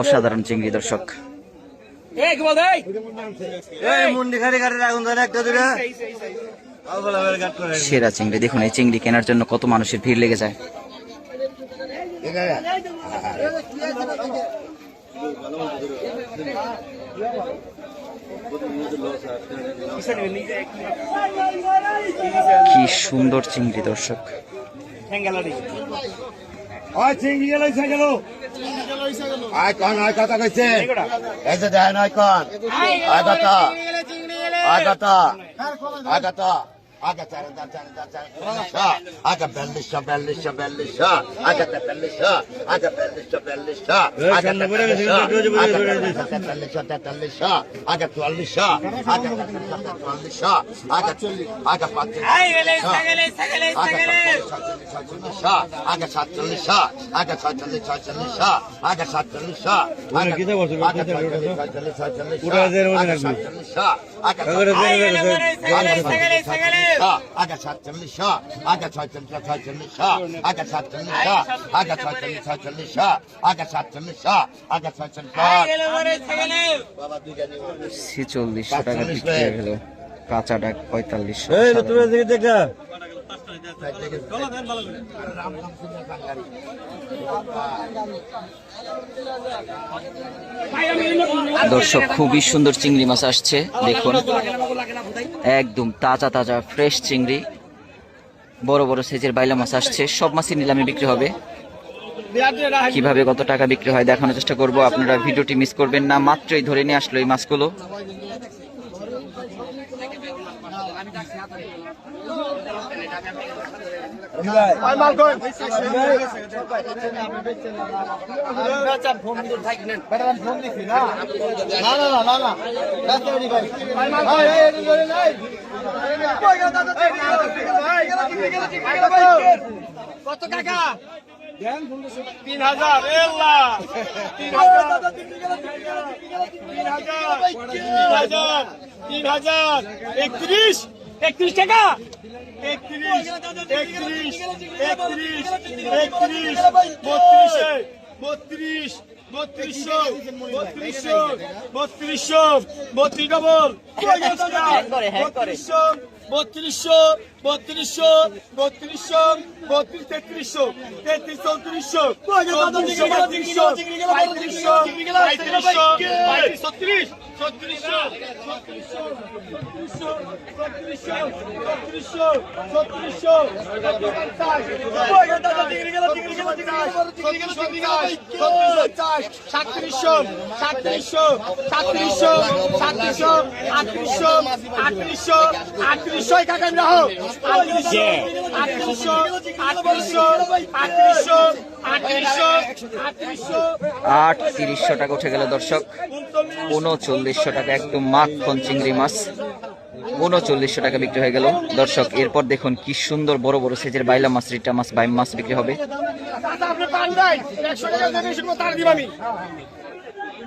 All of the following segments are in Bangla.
অসাধারণ চিংড়ি দর্শক। সেরা চিংড়ি দেখুন এই চিংড়ি কেনার জন্য কত মানুষের ভিড় লেগে যায়। কি সুন্দর চিংড়ি দর্শক। ওই চিংড়ি গেল গেল। আয় কন, আয় কথা কইছে। এই দেয় নয় কন। আয় কথা আয় কথা আয় কথা আগে চার হাজার চার হাজার চার হাজার আগে বিয়াল্লিশশো বিয়াল্লিশশো বিয়াল্লিশশো আগে তেতাল্লিশশো আগে বিয়াল্লিশশো বিয়াল্লিশশো আগে তেতাল্লিশশো তেতাল্লিশশো তেতাল্লিশশো আগে চুয়াল্লিশশো আগে চুয়াল্লিশশো আগে আগে পাঁচচল্লিশশো আগে সাতচল্লিশশো আগে ছয়চল্লিশ ছয়চল্লিশশো আগে সাতচল্লিশশো আগে ছয়চল্লিশ ছয়চল্লিশশো সাতচল্লিশশো আচ্ছা, আচ্ছা। আগা টাকা বিক্রি হয়ে গেল। কাঁচাটা পঁয়তাল্লিশশো দর্শক খুবই সুন্দর চিংড়ি মাছ আসছে, দেখুন। একদম তাজা তাজা ফ্রেশ চিংড়ি। বড় বড় সাইজের বাইলা মাছ আসছে, সব মাছই নিলামে বিক্রি হবে। কীভাবে কত টাকা বিক্রি হয় দেখানোর চেষ্টা করব, আপনারা ভিডিওটি মিস করবেন না, মাত্রই ধরে নিয়ে আসলো এই মাছগুলো। কত টাকা তিন হাজার তিন হাজার তিন হাজার তিন হাজার একত্রিশ একত্রিশ টাকা একত্রিশ একত্রিশ একত্রিশ একত্রিশ বত্রিশে বত্রিশ বত্রিশশো বত্রিশশো বত্রিশশো বত্রিশ ডবল বত্রিশশো বত্রিশশো বত্রিশশো বত্রিশশো বত্রিশ তেত্রিশশো তেত্রিশ চৌত্রিশশো চৌত্রিশশো বত্রিশশো পঁয়ত্রিশশো পঁয়ত্রিশশো পঁয়ত্রিশ ছত্রিশ ছত্রিশশো ছত্রিশশো ছত্রিশশো ছত্রিশশো ছত্রিশশো সাতত্রিশশো সাতত্রিশশো সাতত্রিশশো সাতত্রিশশো আটত্রিশশো আটত্রিশশো আটত্রিশশো কাকা রাখো আটত্রিশশো আটত্রিশশো আটত্রিশশো আটত্রিশশো আটত্রিশশো আটত্রিশশো। আট তিরিশশো টাকা উঠে গেল দর্শক। উনচল্লিশশো টাকা একদম মাখন চিংড়ি মাছ। উনচল্লিশশো টাকা বিক্রি হয়ে গেল। দর্শক এরপর দেখুন কি সুন্দর বড় বড় সাইজের বাইলা মাছ রিটা মাছ বাইম মাছ বিক্রি হবে।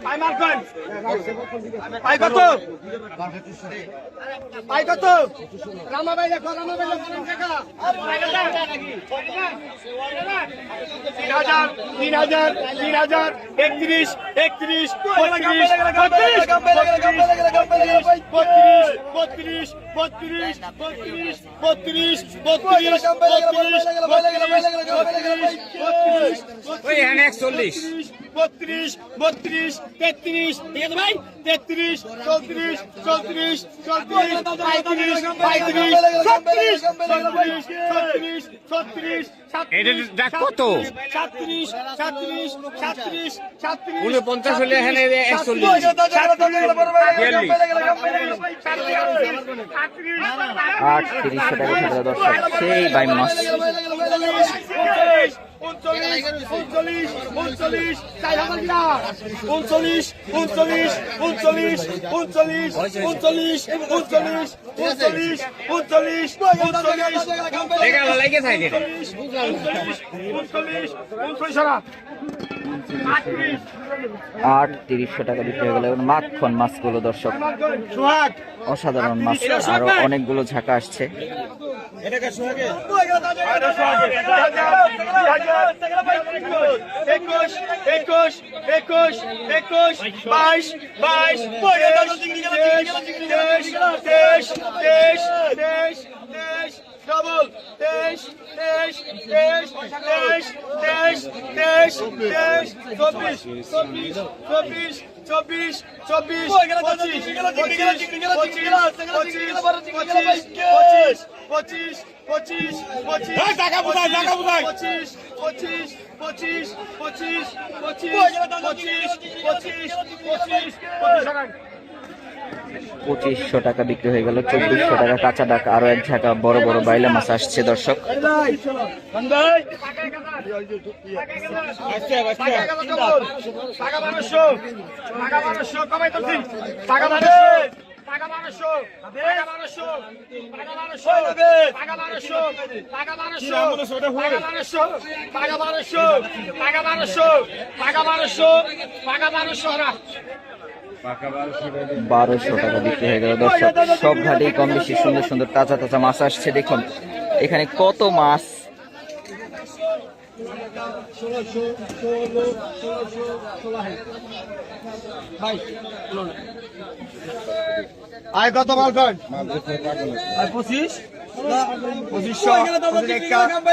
পাই মার পাই কত পাই কত রামা ভাই দেখো রামা ভাই দেখো তিন হাজার তিন হাজার তিন হাজার একত্রিশ একত্রিশ বত্রিশ বত্রিশ বত্রিশ বত্রিশ বত্রিশ বত্রিশ বত্রিশ বত্রিশ বত্রিশ বত্রিশ বত্রিশ তেত্রিশ ঠিক আছে ভাই তেত্রিশ চৌত্রিশ চৌত্রিশ চৌত্রিশ পঁয়ত্রিশ পঁয়ত্রিশ ছত্রিশ ছত্রিশ ছত্রিশ ছত্রিশ কত? সাতত্রিশ সাতত্রিশ সাতত্রিশ সাতত্রিশ উনপঞ্চাশ হলে এখানে একচল্লিশ। আট তিরিশশো টাকা দর্শক সেই মাছ উনচল্লিশ উনচল্লিশ উনচল্লিশ চার হাজার টাকা উনচল্লিশ উনচল্লিশ উনচল্লিশ উনচল্লিশ উনচল্লিশ উনচল্লিশ উনচল্লিশ উনচল্লিশ উনচল্লিশ উনচল্লিশ উনচল্লিশ উনচল্লিশ আট তিরিশশো টাকা বিক্রি হয়ে গেল এখন মাখন মাছগুলো দর্শক অসাধারণ মাছ আরও অনেকগুলো ঝাঁকা আসছে তেইশ তেইশ তেইশ তেইশ তেইশ তেইশ তেইশ তেইশ তেইশ তেইশ তেইশ তেইশ তেইশ চব্বিশ চব্বিশ চব্বিশ চব্বিশ চব্বিশ পঁচিশ পঁচিশ পঁচিশ পঁচিশ টাকা বোঝায় পঁচিশ পঁচিশ পঁচিশ পঁচিশ পঁচিশ পঁচিশ পঁচিশ পঁচিশ পঁচিশ পঁচিশশো টাকা বিক্রি হয়ে গেল চব্বিশশো টাকা কাঁচা ডাক আরও এক ঝাঁকা বড় বড় বাইলা মাছ আসছে দর্শক টাকা বারোশো টাকা বিক্রি হয়ে গেল। দর্শক সব ঘাটেই কম বেশি সুন্দর সুন্দর তাজা তাজা মাছ আসছে। দেখুন এখানে কত মাছ। আয় কত মাল পঁচিশ? পঁচিশশো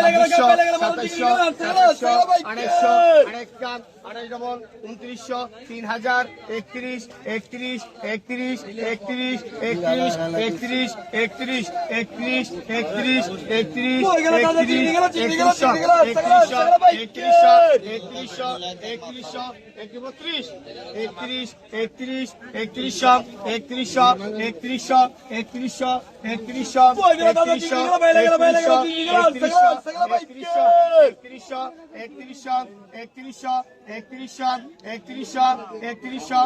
ছাব্বিশশো সাতাইশশো সাতাইশশো আড়াইশো আড়াইশো আড়াইশ ডবল উনত্রিশশো তিন হাজার একত্রিশ একত্রিশ একত্রিশ একত্রিশ একত্রিশ একত্রিশ একত্রিশ একত্রিশ একত্রিশ একত্রিশ একত্রিশ একত্রিশশো একত্রিশশো একত্রিশশো একত্রিশশো একত্রিশ একত্রিশ একত্রিশ একত্রিশশো একত্রিশশো একত্রিশশো একত্রিশশো একত্রিশশো একত্রিশশো একত্রিশশো একত্রিশশো একত্রিশশো একত্রিশশো একত্রিশশো একত্রিশশো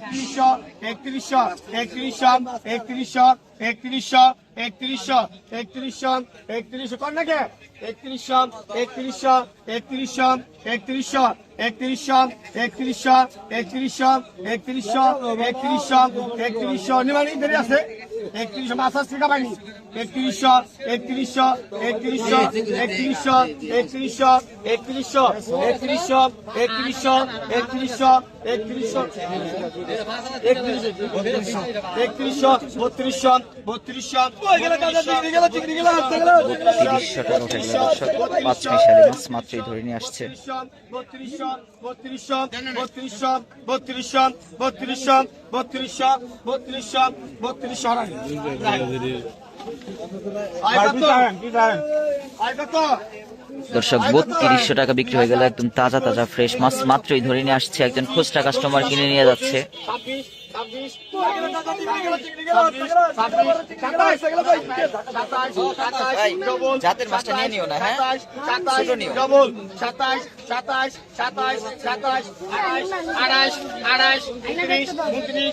একত্রিশশো একত্রিশশো একত্রিশশো একত্রিশশো একত্রিশশো একত্রিশশো একত্রিশশো একত্রিশশো কর নাকি একত্রিশশো একত্রিশশো একত্রিশশো একত্রিশশো একত্রিশশো একত্রিশশো একত্রিশশো একত্রিশশো একত্রিশশো একত্রিশশো নিমানি দেরি আছে একত্রিশ মাছ টাকা বাড়ি। একত্রিশশো একত্রিশশো একত্রিশশো একত্রিশশো একত্রিশশো একত্রিশশো একত্রিশশো একত্রিশশো একত্রিশশো একত্রিশশো একত্রিশশো একত্রিশশো বত্রিশশো বত্রিশশো তিরিশশো টাকা উঠে গেল দর্শক পাঁচ মিশালি মাছ মাত্রই ধরে নিয়ে আসছে বত্রিশশো বত্রিশশো বত্রিশশো বত্রিশশো বত্রিশশো বত্রিশশো বত্রিশশো বত্রিশশো দর্শক বত্রিশশো টাকা বিক্রি হয়ে গেল একদম তাজা তাজা ফ্রেশ মাছ। মাত্রই ধরে নিয়ে আসছে একজন খুচরা কাস্টমার কিনে নিয়ে যাচ্ছে। জাতের মাছটা নিয়ে নিও না, হ্যাঁ? ছোট নিও। ডবল সাতাশ সাতাশ সাতাশ সাতাশ আড়াইশ আড়াইশ উনত্রিশ উনত্রিশ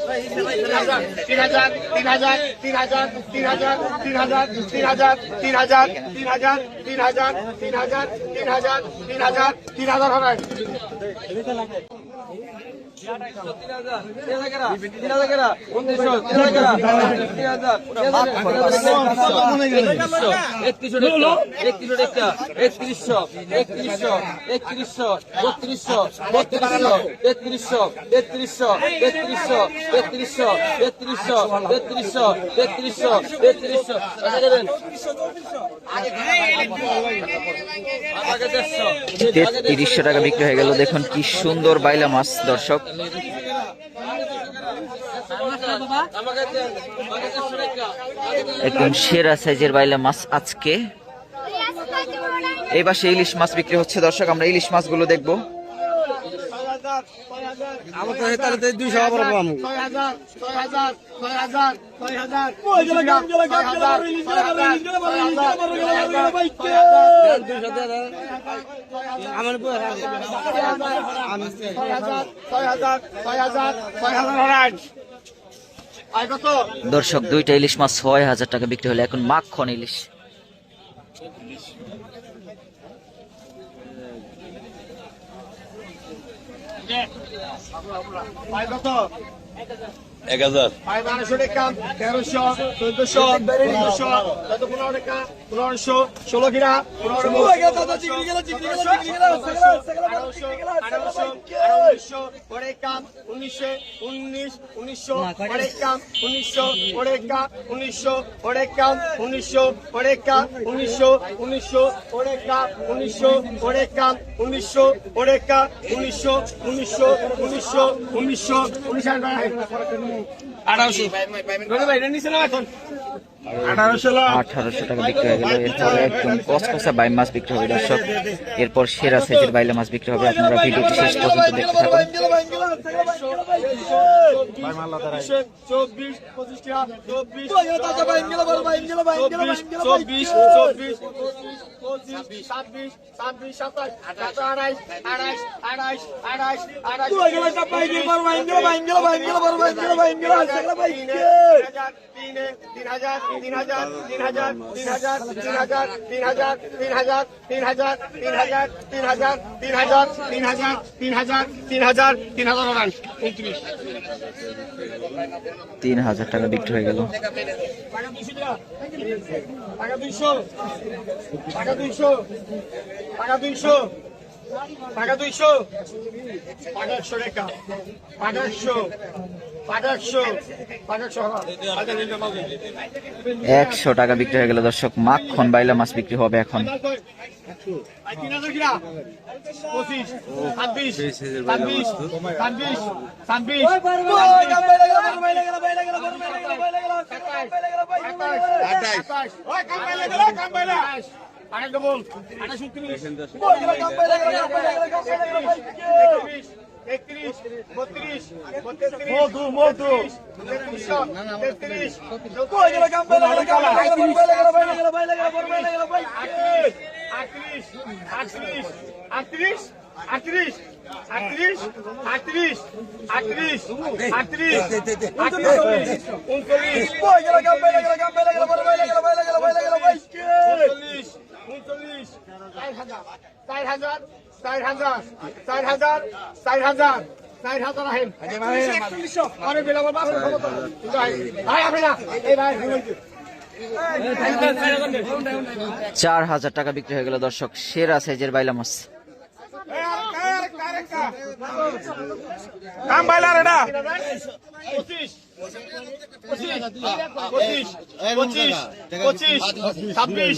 তিন হাজার তিন হাজার তিন হাজার তিন হাজার তিন হাজার তিন হাজার তিন হাজার তিন হাজার তিন হাজার তিন হাজার তিন হাজার তিন হাজার তিন হাজার হবে একত্রিশশো একত্রিশশো একত্রিশশো তেত্রিশশো তেত্রিশশো তেত্রিশশো তেত্রিশশো তেত্রিশশো তেত্রিশশো তেত্রিশশো তেত্রিশশো তেত্রিশশো টাকা বিক্রি হয়ে গেল। দেখুন কি সুন্দর বাইলা মাছ, দর্শক। একদম সেরা সাইজের বাইলা মাছ আজকে। এবার সে ইলিশ মাছ বিক্রি হচ্ছে। দর্শক আমরা ইলিশ মাছগুলো দেখব। দর্শক দুইটা ইলিশ মাছ ছয় হাজার টাকা বিক্রি হলো। এখন মাখন ইলিশ। Yeah. এক হাজার। বারোশো টাকা তেরোশো চোদ্দশো পনেরোশো পনেরো টাকা পনেরোশো ষোলো কিনা উনিশশো উনিশ উনিশশো পরেকাম উনিশশো পরেকা উনিশশো পরেকাম উনিশশো পরেকা উনিশশো উনিশশো পরেকা উনিশশো পরেকাম উনিশশো পরেকা উনিশশো উনিশশো উনিশশো উনিশশো উনিশশো আঠারোশো ভাই এটা নিচে না এখন আঠারোশো আঠারোশো টাকা বিক্রি হয়ে গেল এরপর একদম কসকসা বাই মাছ বিক্রি হবে দর্শক এরপর সেরা সাইজের বাইলা মাছ বিক্রি হবে আপনারা ভিডিওটি শেষ পর্যন্ত দেখতে থাকুন আড়াইশ তিন হাজার তিন হাজার তিন হাজার তিন হাজার তিন হাজার তিন হাজার তিন হাজার তিন হাজার তিন হাজার তিন হাজার তিন হাজার তিন হাজার তিন হাজার তিন হাজার তিন হাজার রান উনত্রিশ তিন হাজার টাকা বিক্রি হয়ে গেল টাকা দুইশো টাকা দুইশো টাকা দুইশো টাকা দুইশো টাকা একশো টাকা টাকা একশো একশো টাকা বিক্রি হয়ে গেল দর্শক মাখন বাইলা মাছ বিক্রি হবে এখন উনত্রিশ একত্রিশ বত্রিশ মধু মধু তেত্রিশ তেত্রিশ আটত্রিশ আটত্রিশ আটত্রিশ আটত্রিশ আটত্রিশ আটত্রিশ আটত্রিশ আটত্রিশ আটত্রিশ উনচল্লিশ উনচল্লিশ উনচল্লিশ চার হাজার চার হাজার চার হাজার চার হাজার চার হাজার আহেন অনেক বেলা ভাই আপনি না এই ভাই চার হাজার টাকা বিক্রি হয়ে গেল দর্শক। সেরা সাইজের বাইলা মাছ। পঁচিশ পঁচিশ পঁচিশ ছাব্বিশ।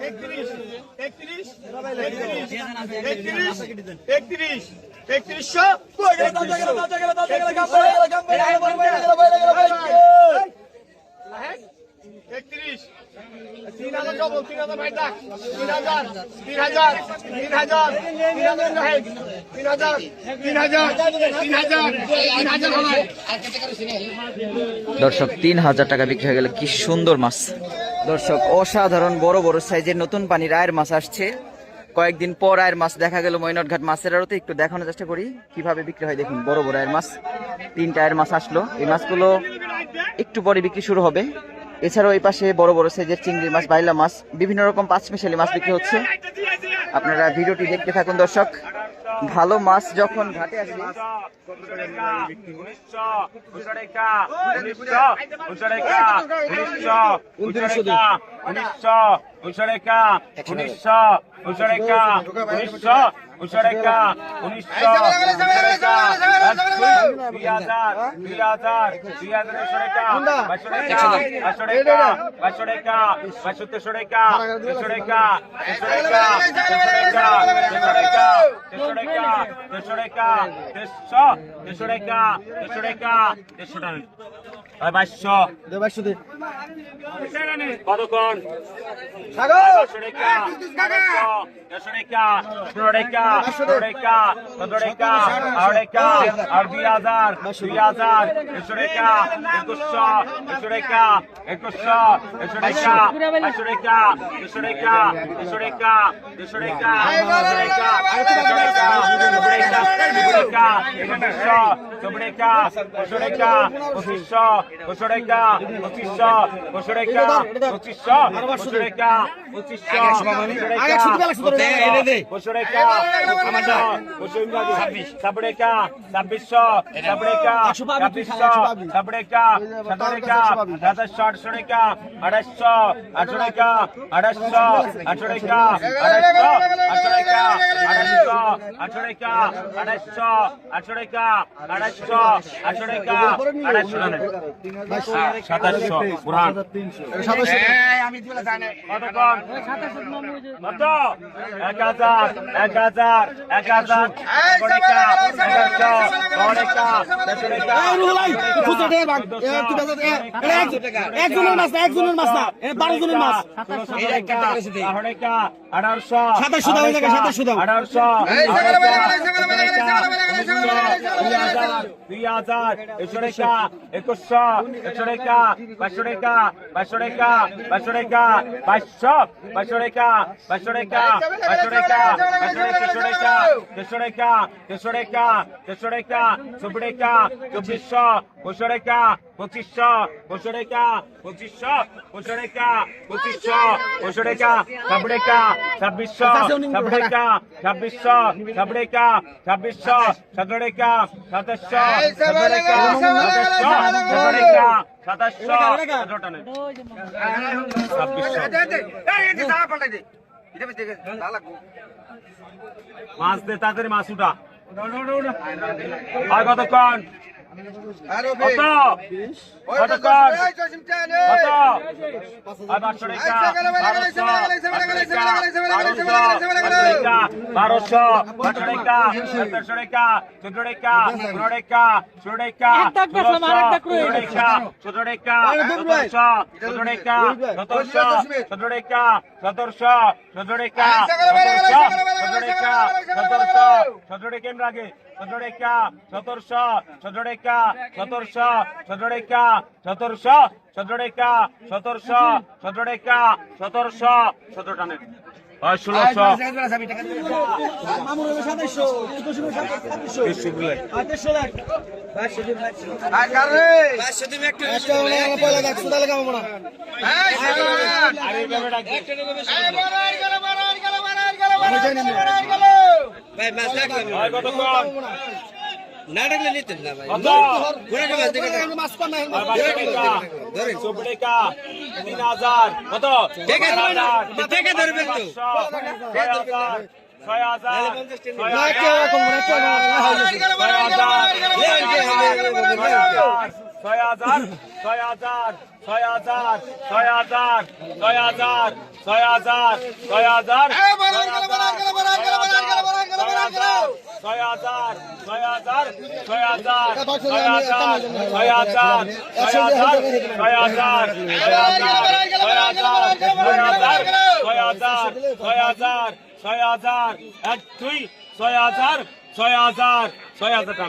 তিন তিন হাজার তিন হাজার একত্রিশ একত্রিশ একত্রিশ একত্রিশ একত্রিশশো একত্রিশ তিন হাজার ডবল তিন হাজার ভাই ডাক তিন হাজার তিন হাজার তিন হাজার তিন হাজার রাহেব তিন হাজার তিন হাজার তিন হাজার তিন হাজার দর্শক তিন হাজার টাকা বিক্রি হয়ে গেল কি সুন্দর মাছ দর্শক, অসাধারণ বড় বড় সাইজের নতুন পানির আয়ের মাছ আসছে। কয়েকদিন পর আয়ের মাছ দেখা গেল মৈনটঘাট মাছের আড়তে। একটু দেখানোর চেষ্টা করি, কীভাবে বিক্রি হয় দেখুন, বড় বড় আয়ের মাছ, তিনটা আয়ের মাছ আসলো। এই মাছগুলো একটু পরে বিক্রি শুরু হবে। এছাড়াও এই পাশে বড় বড় সাইজের চিংড়ি মাছ, বাইলা মাছ, বিভিন্ন রকম পাঁচ মিশালি মাছ বিক্রি হচ্ছে। আপনারা ভিডিওটি দেখতে থাকুন দর্শক। ভালো মাছ যখন ঘাটে আসে উনিশশো উনিশশো উনিশশো আসবে দেড়শো টাকা দেড়শো টাকা দেড়শো টাকা দেড়শো টাকা ওই বাইশশো কতক্ষণ দেড়শো টাকা দেড়শো টাকা পনেরো টাকা পনেরো টাকা চোদ্দ টাকা আড়াই টাকা আর দুই হাজার দুই হাজার একশো টাকা একুশশো একশো টাকা একুশশো একশো টাকা একশো টাকা একশো টাকা একশো টাকা একশো একশো টাকা পঁচিশশো একশো টাকা পঁচিশশো একশো টাকা পঁচিশশো টাকা ছাব্বিশশো ছাব্বিশশো সাতরেকা সাতাশশো আটশো টাকা আড়াইশো আটশো টাকা আড়াইশো আটশো টাকা আড়াইশো আটশো টাকা আড়াইশো আটশো টাকা আড়াইশো আটশো টাকা আড়াইশো আটশো টাকা আড়াইশো সাতাশশো বুরহান কত এক হাজার এক হাজার এক হাজার কনিকা এগারোশো কনিকা দেড়শো টাকা একজনের মাছ না একজনের মাছ না বারো জনের মাছ আঠারোশো সাতাশশো সাতাশশো। আঠারোশো দুই হাজার একশো টাকা একুশশো একশো টাকা পাঁচশো টাকা পাঁচশো টাকা পাঁচশো টাকা পাঁচশো পাঁচশো টাকা পাঁচশো টাকা পাঁচশো টাকা পাঁচশো টাকা তিনশো টাকা তিনশো টাকা তিনশো টাকা তিনশো টাকা চব্বিশ টাকা চব্বিশশো পঁচিশশো টাকা পঁচিশশো পঁচিশশো টাকা পঁচিশশো পঁচিশশো টাকা পঁচিশশো পঁচিশশো টাকা ছাব্বিশ টাকা ছাব্বিশশো ছাব্বিশ টাকা ছাব্বিশশো সতেরো টাকা ছাব্বিশশো। মাছ দে, তাড়াতাড়ি মাছ উঠা। আর কতক্ষণ? বারোশো আটশো সতেরোশো রেখা চোদ্দ রেখা পনেরো রেখা ষোলো রেখা ষোলো রেখা চোদ্দ রেখা সতেরোশো চোদ্দ রেখা সতেরোশো চোদ্দ রেখা সতেরোশো চোদ্দ রেখা সতেরোশো চোদ্দ রেখা সতেরোশো সতেরো রেখা আগে সজরেখা চতুর্শ সজরেখা চতুর্শ সজরেখা চতুর্শ সজরেখা চতুর্শ সজরেখা চতুর্শ হয় দেখ সুদালে কামাবো না এইভাবে ডাকবে। হয় কতক্ষণ? কত? মাছ না আর বারোশো টাকা, চব্বিশ টাকা, তিন হাজার, কত? ছয় হাজার, পাঁচশো, ছয় হাজার, ছয় হাজার, ছয় না হাজার, মনে না ছয় হাজার, ছয় হাজার, ছয় হাজার, ছয় হাজার, ছয় হাজার, ছয় হাজার, ছয় হাজার, ছয় হাজার, ছয় হাজার, ছয় হাজার, ছয় হাজার, ছয় হাজার, ছয় হাজার, ছয় হাজার, ছয় হাজার, ছয় হাজার, ছয় হাজার, ছয় হাজার, ছয় হাজার, ছয় হাজার, এক দুই ছয় হাজার ছয় হাজার ছয় হাজার টাকা